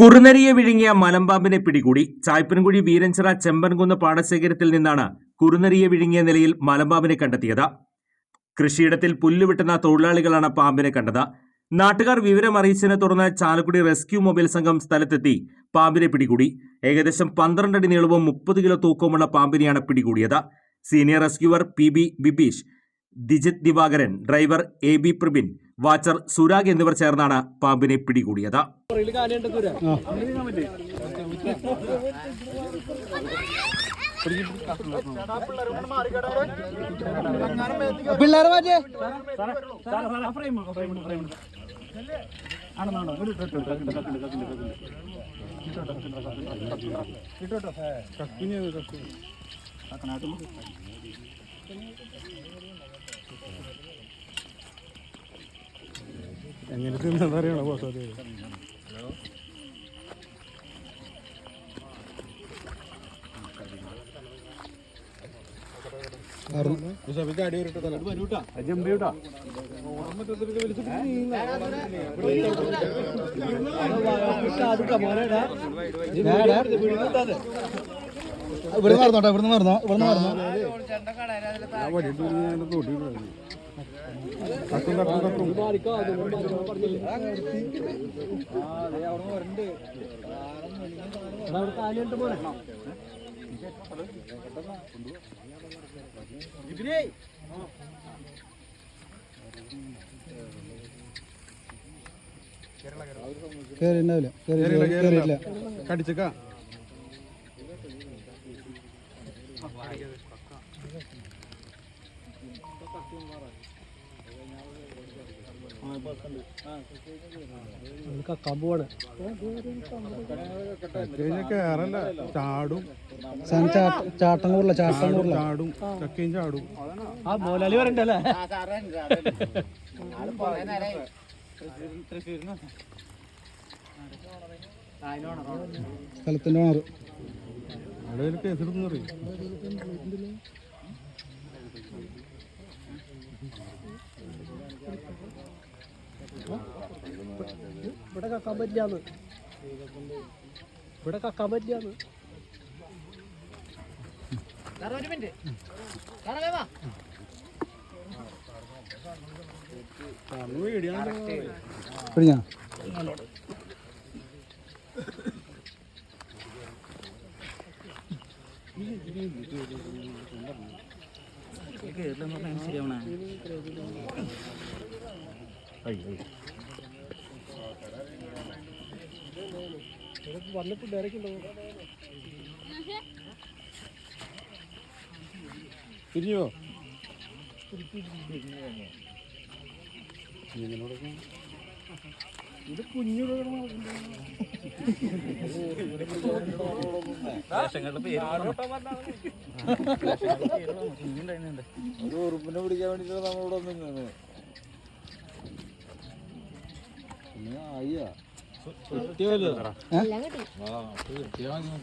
കുറുനരിയെ വിഴുങ്ങിയ മലമ്പാമ്പിനെ പിടികൂടി ചായ്പൻകുഴി വീരഞ്ചിറ ചെമ്പൻകുന്ന് പാടശേഖരത്തിൽ നിന്നാണ് കുറുനരിയെ വിഴുങ്ങിയ നിലയിൽ മലമ്പാമ്പിനെ കണ്ടെത്തിയത്. കൃഷിയിടത്തിൽ പുല്ലുവിട്ടുന്ന തൊഴിലാളികളാണ് പാമ്പിനെ കണ്ടത്. നാട്ടുകാർ വിവരം അറിയിച്ചതിനെ തുടർന്ന് ചാലക്കുടി റെസ്ക്യൂ മൊബൈൽ സംഘം സ്ഥലത്തെത്തി പാമ്പിനെ പിടികൂടി. ഏകദേശം പന്ത്രണ്ട് അടി നീളവും മുപ്പത് കിലോ തൂക്കവുമുള്ള പാമ്പിനെയാണ് പിടികൂടിയത്. Senior rescuer P B Bibeesh Dijith Divakaran driver A B Prabin watcher Surag എന്നിവർ ചേർന്നാണ് പാമ്പിനെ പിടികൂടിയത്. പിള്ളേരെ മാറ്റിയേ എങ്ങനെ തിന്നതറിയണോ ബോസ് അത് ഇവിടെ നടന്നോട്ടെ ഇവിടെ നടന്നോ ഇവിടെ നടന്നോ ആ വടിയിട്ട് ഞാൻ തൊട്ടിട്ടുണ്ട് തട്ടും തട്ടും തട്ടും കേറി ഉണ്ടാവില്ല കേറിയില്ല കേറിയില്ല. കേറിയില്ല. കടിച്ചേക്കാ. കക്കാൻ പോവാണ് കഴിഞ്ഞ കേറല്ല ചാടും. ചാട്ട- ചാട്ടം ചാടും ചാടും ചക്കയും ചാടും. ആ മോലാലി പറയണ്ടല്ലേ? സ്ഥലത്തിന്റെ ഓണർ. അവിടെ ഇവിടെ കക്കാൻ പറ്റില്ലാന്ന്. ഇവിടെ കക്കാൻ പറ്റില്ലാന്ന്. പിടിഞ്ഞാ വന്നിട്ട് ഡയറക്റ്റ് ഉണ്ടോ തിരിഞ്ഞോ ഇത് കുഞ്ഞു ഉറുപ്പിനെ പിടിക്കാൻ വേണ്ടിട്ട് നമ്മളിവിടെ നിന്നത് പിന്നെ അയ്യാ കിട്ടിയല്ലോ ആ കിട്ടിയാ മതി.